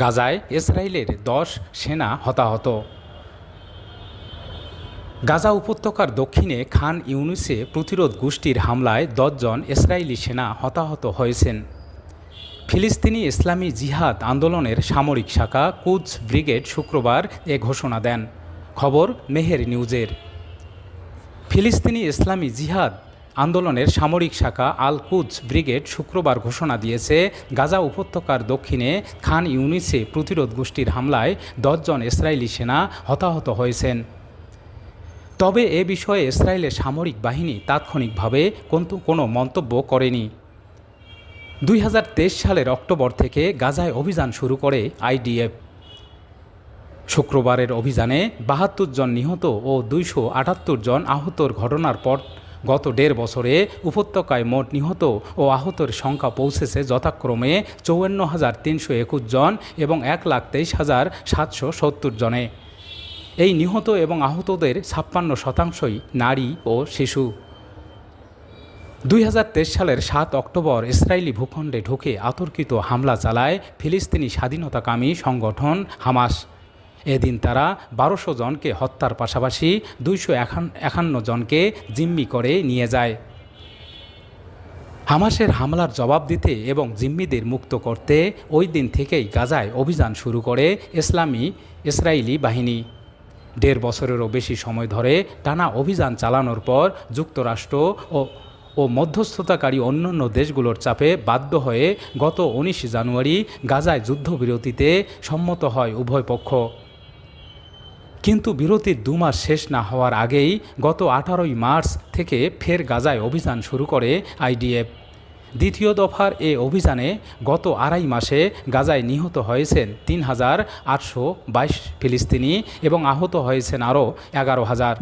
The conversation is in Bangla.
গাজায় ইসরায়েলের দশ সেনা হতাহত। গাজা উপত্যকার দক্ষিণে খান ইউনুসে প্রতিরোধ গোষ্ঠীর হামলায় দশজন ইসরায়েলি সেনা হতাহত হয়েছেন। ফিলিস্তিনি ইসলামী জিহাদ আন্দোলনের সামরিক শাখা কুচ ব্রিগেড শুক্রবার এ ঘোষণা দেন। খবর মেহের নিউজের। ফিলিস্তিনি ইসলামী জিহাদ আন্দোলনের সামরিক শাখা আল কুচ ব্রিগেড শুক্রবার ঘোষণা দিয়েছে, গাজা উপত্যকার দক্ষিণে খান ইউনিসে প্রতিরোধ গোষ্ঠীর হামলায় দশজন ইসরায়েলি সেনা হতাহত হয়েছেন। তবে এ বিষয়ে ইসরায়েলের সামরিক বাহিনী তাৎক্ষণিকভাবে কোনো মন্তব্য করেনি। দুই হাজার তেইশ সালের অক্টোবর থেকে গাজায় অভিযান শুরু করে আইডিএফ শুক্রবারের অভিযানে বাহাত্তর জন নিহত ও দুইশো আটাত্তর জন আহতর ঘটনার পর গত দেড় বছরে উপত্যকায় মোট নিহত ও আহতের সংখ্যা পৌঁছেছে যথাক্রমে চৌয়ান্ন হাজার তিনশো একুশ জন এবং এক লাখ তেইশ হাজার সাতশো সত্তর জনে। এই নিহত এবং আহতদের ছাপ্পান্ন শতাংশই নারী ও শিশু। দুই হাজার তেইশ সালের সাত অক্টোবর ইসরায়েলি ভূখণ্ডে ঢুকে আতর্কিত হামলা চালায় ফিলিস্তিনি স্বাধীনতাকামী সংগঠন হামাস। এদিন তারা বারোশো জনকে হত্যার পাশাপাশি দুইশো একান্ন জনকে জিম্মি করে নিয়ে যায়। হামাসের হামলার জবাব দিতে এবং জিম্মিদের মুক্ত করতে ওই দিন থেকেই গাজায় অভিযান শুরু করে ইসলামী ইসরায়েলি বাহিনী। দেড় বছরেরও বেশি সময় ধরে টানা অভিযান চালানোর পর যুক্তরাষ্ট্র ও ও মধ্যস্থতাকারী অন্যান্য দেশগুলোর চাপে বাধ্য হয়ে গত উনিশ জানুয়ারি গাজায় যুদ্ধবিরতিতে সম্মত হয় উভয় পক্ষ। কিন্তু বিরতির দু মাস শেষ না হওয়ার আগেই গত আঠারোই মার্চ থেকে ফের গাজায় অভিযান শুরু করে আইডিএফ। দ্বিতীয় দফার এ অভিযানে গত আড়াই মাসে গাজায় নিহত হয়েছেন তিন হাজার আটশো বাইশ ফিলিস্তিনি এবং আহত হয়েছেন আরও এগারো হাজার।